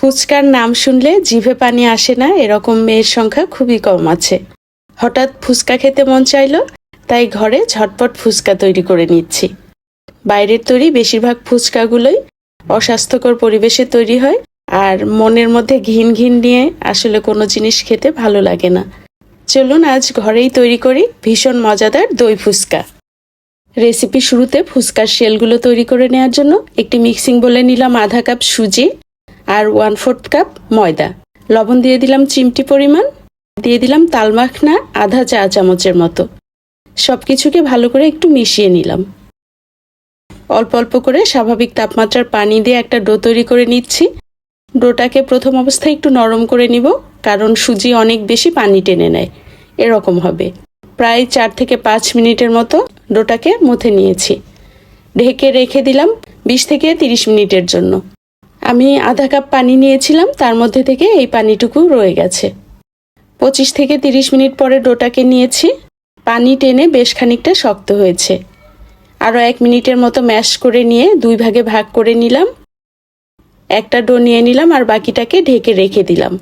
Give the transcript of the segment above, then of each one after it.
ফুচকার নাম শুনলে জিভে পানি আসে না, এরকম মেয়ের সংখ্যা খুবই কম আছে। হঠাৎ ফুচকা খেতে মন চাইলো, তাই ঘরে ঝটপট ফুচকা তৈরি করে নিচ্ছি। বাইরের তৈরি বেশিরভাগ ফুচকাগুলোই অস্বাস্থ্যকর পরিবেশে তৈরি হয়, আর মনের মধ্যে ঘিন ঘিন নিয়ে আসলে কোনো জিনিস খেতে ভালো লাগে না। চলুন আজ ঘরেই তৈরি করি ভীষণ মজাদার দই ফুচকা। রেসিপি শুরুতে ফুচকার শেলগুলো তৈরি করে নেওয়ার জন্য একটি মিক্সিং বলে নিলাম আধা কাপ সুজি আর ওয়ান ফোর্থ কাপ ময়দা। লবণ দিয়ে দিলাম চিমটি পরিমাণ। দিয়ে দিলাম তালমাখনা আধা চা চামচের মতো। সব কিছুকে ভালো করে একটু মিশিয়ে নিলাম। অল্প অল্প করে স্বাভাবিক তাপমাত্রার পানি দিয়ে একটা ডো তৈরি করে নিচ্ছি। ডোটাকে প্রথম অবস্থায় একটু নরম করে নিব, কারণ সুজি অনেক বেশি পানি টেনে নেয়। এরকম হবে। প্রায় চার থেকে পাঁচ মিনিটের মতো ডোটাকে মুথে নিয়েছি। ঢেকে রেখে দিলাম বিশ থেকে তিরিশ মিনিটের জন্য। আমি আধা কাপ পানি নিয়েছিলাম, তার মধ্যে থেকে এই পানিটুকু রয়ে গেছে। পঁচিশ থেকে তিরিশ মিনিট পরে ডোটাকে নিয়েছি। পানি টেনে বেশ খানিকটা শক্ত হয়েছে। আরও এক মিনিটের মতো ম্যাশ করে নিয়ে দুই ভাগে ভাগ করে নিলাম। একটা ডো নিয়ে নিলাম আর বাকিটাকে ঢেকে রেখে দিলাম।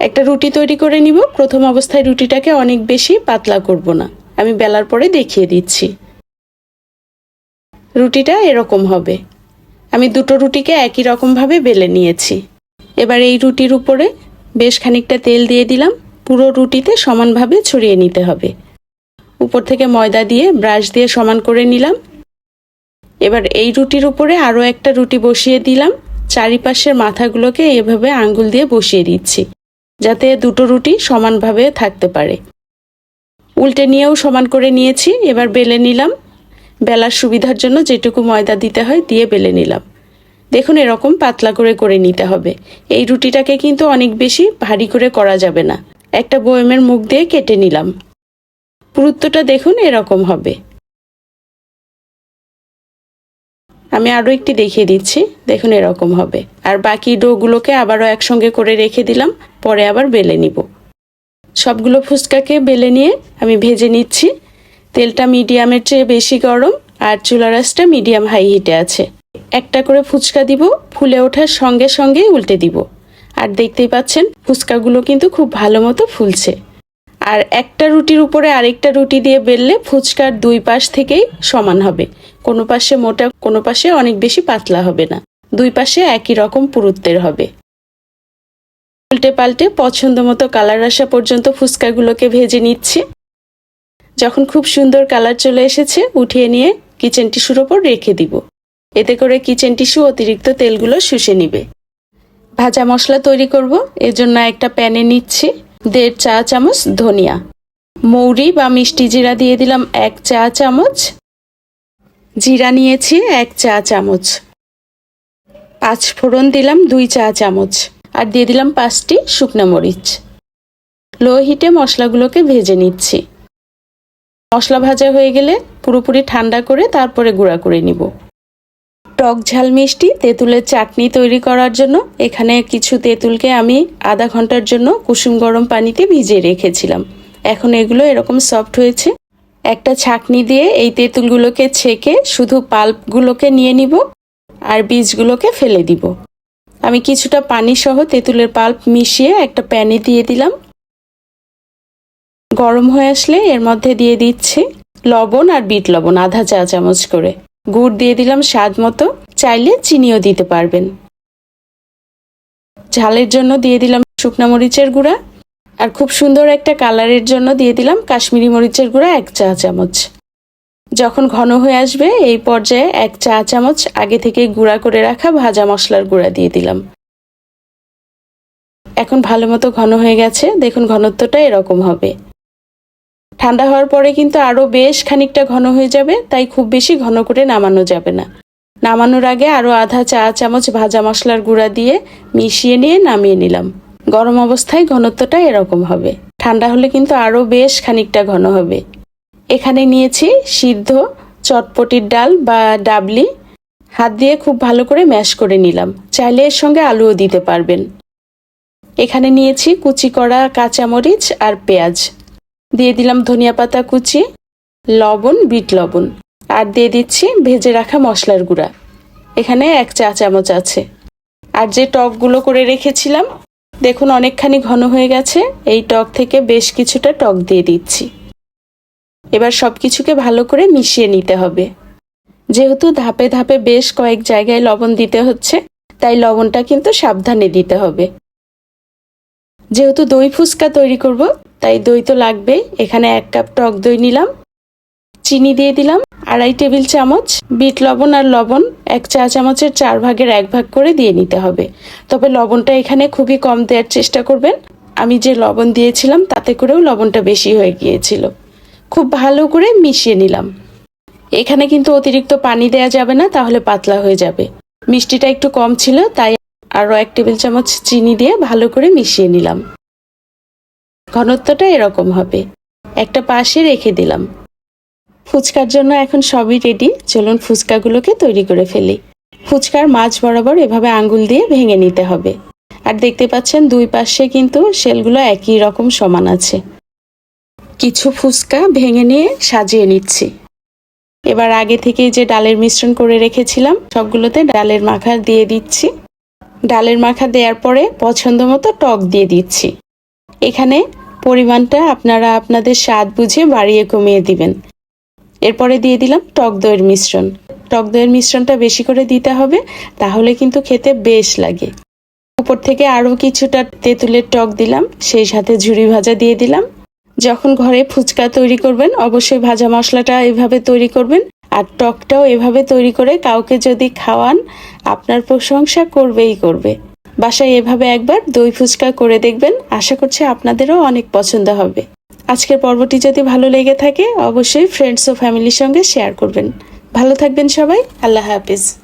একটা রুটি তৈরি করে নিব। প্রথম অবস্থায় রুটিটাকে অনেক বেশি পাতলা করব না। আমি বেলার পরে দেখিয়ে দিচ্ছি। রুটিটা এরকম হবে। আমি দুটো রুটিকে একই রকমভাবে বেলে নিয়েছি। এবার এই রুটির উপরে বেশ খানিকটা তেল দিয়ে দিলাম। পুরো রুটিতে সমানভাবে ছড়িয়ে নিতে হবে। উপর থেকে ময়দা দিয়ে ব্রাশ দিয়ে সমান করে নিলাম। এবার এই রুটির উপরে আরও একটা রুটি বসিয়ে দিলাম। চারিপাশের মাথাগুলোকে এভাবে আঙ্গুল দিয়ে বসিয়ে দিচ্ছি, যাতে দুটো রুটি সমানভাবে থাকতে পারে। উল্টে নিয়েও সমান করে নিয়েছি। এবার বেলে নিলাম। বেলার সুবিধার জন্য যেটুকু ময়দা দিতে হয় দিয়ে বেলে নিলাম। দেখুন এরকম পাতলা করে করে নিতে হবে। এই রুটিটাকে কিন্তু অনেক বেশি ভারী করে করা যাবে না। একটা বয়মের মুখ দিয়ে কেটে নিলাম। পুরুত্বটা দেখুন এরকম হবে। আমি আরও একটি দেখিয়ে দিচ্ছি। দেখুন এরকম হবে। আর বাকি ডোগুলোকে আবারও একসঙ্গে করে রেখে দিলাম। পরে আবার বেলে নিব। সবগুলো ফুচকাকে বেলে নিয়ে আমি ভেজে নিচ্ছি। তেলটা মিডিয়ামের চেয়ে বেশি গরম আর চুলা রাসটা মিডিয়াম হাই হিটে আছে। একটা করে ফুচকা দিব, ফুলে ওঠার সঙ্গে সঙ্গেই উল্টে দিব। আর দেখতেই পাচ্ছেন, ফুচকাগুলো কিন্তু খুব ভালো মতো ফুলছে। আর একটা রুটির উপরে আরেকটা রুটি দিয়ে বেললে ফুচকার দুই পাশ থেকেই সমান হবে। কোনো পাশে মোটা, কোনো পাশে অনেক বেশি পাতলা হবে না। দুই পাশে একই রকম পুরুত্বের হবে। উল্টে পাল্টে পছন্দ মতো কালার আসা পর্যন্ত ফুচকাগুলোকে ভেজে নিচ্ছি। যখন খুব সুন্দর কালার চলে এসেছে, উঠিয়ে নিয়ে কিচেন টিস্যুর ওপর রেখে দিব। এতে করে কিচেন টিস্যু অতিরিক্ত তেলগুলো শুষে নিবে। ভাজা মশলা তৈরি করব এজন্য একটা প্যানে নিচ্ছি দেড় চা চামচ ধনিয়া। মৌরি বা মিষ্টি জিরা দিয়ে দিলাম এক চা চামচ। জিরা নিয়েছি এক চা চামচ। পাঁচ ফোড়ন দিলাম দুই চা চামচ। আর দিয়ে দিলাম পাঁচটি শুকনো মরিচ। লো হিটে মশলাগুলোকে ভেজে নিচ্ছি। মশলা ভাজা হয়ে গেলে পুরোপুরি ঠান্ডা করে তারপরে গুঁড়া করে নিব। টক ঝাল মিষ্টি তেঁতুলের চাটনি তৈরি করার জন্য এখানে কিছু তেঁতুলকে আমি আধা ঘণ্টার জন্য কুসুম গরম পানিতে ভিজিয়ে রেখেছিলাম। এখন এগুলো এরকম সফট হয়েছে। একটা ছাকনি দিয়ে এই তেঁতুলগুলোকে ছেঁকে শুধু পাল্পগুলোকে নিয়ে নিব আর বীজগুলোকে ফেলে দিব। আমি কিছুটা পানি সহ তেঁতুলের পাল্প মিশিয়ে একটা প্যানে দিয়ে দিলাম। গরম হয়ে আসলে এর মধ্যে দিয়ে দিচ্ছি লবণ আর বিট লবণ, আধা চা চামচ করে। গুড় দিয়ে দিলাম স্বাদ মতো, চাইলে চিনিও দিতে পারবেন। ঝালের জন্য দিয়ে দিলাম শুকনা মরিচের গুঁড়া আর খুব সুন্দর একটা কালারের জন্য দিয়ে দিলাম কাশ্মীরি মরিচের গুঁড়া এক চা চামচ। যখন ঘন হয়ে আসবে, এই পর্যায়ে এক চা চামচ আগে থেকে গুঁড়া করে রাখা ভাজা মশলার গুঁড়া দিয়ে দিলাম। এখন ভালো মতো ঘন হয়ে গেছে, দেখুন ঘনত্বটা এরকম হবে। ঠান্ডা হওয়ার পরে কিন্তু আরও বেশ খানিকটা ঘন হয়ে যাবে, তাই খুব বেশি ঘন করে নামানো যাবে না। নামানোর আগে আরও আধা চা চামচ ভাজা মশলার গুঁড়া দিয়ে মিশিয়ে নিয়ে নামিয়ে নিলাম। গরম অবস্থায় ঘনত্বটা এরকম হবে। ঠান্ডা হলে কিন্তু আরও বেশ খানিকটা ঘন হবে। এখানে নিয়েছি সিদ্ধ চটপটির ডাল বা ডাবলি। হাত দিয়ে খুব ভালো করে ম্যাশ করে নিলাম। চাইলে এর সঙ্গে আলুও দিতে পারবেন। এখানে নিয়েছি কুচি করা কাঁচামরিচ আর পেঁয়াজ। দিয়ে দিলাম ধনিয়া পাতা কুচি, লবণ, বিট লবণ। আর দিয়ে দিচ্ছি ভেজে রাখা মশলার গুঁড়া। এখানে এক চা চামচ আছে। আর যে টকগুলো করে রেখেছিলাম, দেখুন অনেকখানি ঘন হয়ে গেছে। এই টক থেকে বেশ কিছুটা টক দিয়ে দিচ্ছি। এবার সব কিছুকে ভালো করে মিশিয়ে নিতে হবে। যেহেতু ধাপে ধাপে বেশ কয়েক জায়গায় লবণ দিতে হচ্ছে, তাই লবণটা কিন্তু সাবধানে দিতে হবে। যেহেতু দই ফুচকা তৈরি করব তাই দই তো লাগবেই। এখানে এক কাপ টক দই নিলাম। চিনি দিয়ে দিলাম। আড়াই টেবিল চামচ বিট লবণ আর লবণ এক চা চামচের চার ভাগের এক ভাগ করে দিয়ে নিতে হবে। তবে লবণটা এখানে খুবই কম দেওয়ার চেষ্টা করবেন। আমি যে লবণ দিয়েছিলাম, তাতে করেও লবণটা বেশি হয়ে গিয়েছিল। খুব ভালো করে মিশিয়ে নিলাম। এখানে কিন্তু অতিরিক্ত পানি দেয়া যাবে না, তাহলে পাতলা হয়ে যাবে। মিষ্টিটা একটু কম ছিল, তাই আরও এক টেবিল চামচ চিনি দিয়ে ভালো করে মিশিয়ে নিলাম। ঘনত্বটা এরকম হবে। একটা পাশে রেখে দিলাম। ফুচকার জন্য এখন সবই রেডি চলুন ফুচকাগুলোকে তৈরি করে ফেলি। ফুচকার মাছ বরাবর এভাবে আঙ্গুল দিয়ে ভেঙে নিতে হবে। আর দেখতে পাচ্ছেন দুই পাশে কিন্তু শেলগুলো একই রকম সমান আছে। কিছু ফুচকা ভেঙে নিয়ে সাজিয়ে নিচ্ছি। এবার আগে থেকেই যে ডালের মিশ্রণ করে রেখেছিলাম, সবগুলোতে ডালের মাখা দিয়ে দিচ্ছি। ডালের মাখা দেওয়ার পরে পছন্দ মতো টক দিয়ে দিচ্ছি। এখানে পরিমাণটা আপনারা আপনাদের স্বাদ বুঝে বাড়িয়ে কমিয়ে দিবেন। এরপরে দিয়ে দিলাম টক দইয়ের মিশ্রণ। টক দইয়ের মিশ্রণটা বেশি করে দিতে হবে, তাহলে কিন্তু খেতে বেশ লাগে। উপর থেকে আরও কিছুটা তেঁতুলের টক দিলাম, সেই সাথে ঝুরি ভাজা দিয়ে দিলাম। যখন ঘরে ফুচকা তৈরি করবেন, অবশ্যই ভাজা মশলাটা এভাবে তৈরি করবেন, আর টকটাও এভাবে তৈরি করে কাউকে যদি খাওয়ান, আপনার প্রশংসা করবেই করবে। বাসায় এভাবে একবার দই ফুচকা করে দেখবেন। আশা করছি আপনাদেরও অনেক পছন্দ হবে। আজকের পর্বটি যদি ভালো লেগে থাকে, অবশ্যই ফ্রেন্ডস ও ফ্যামিলির সঙ্গে শেয়ার করবেন। ভালো থাকবেন সবাই, আল্লাহ হাফিজ।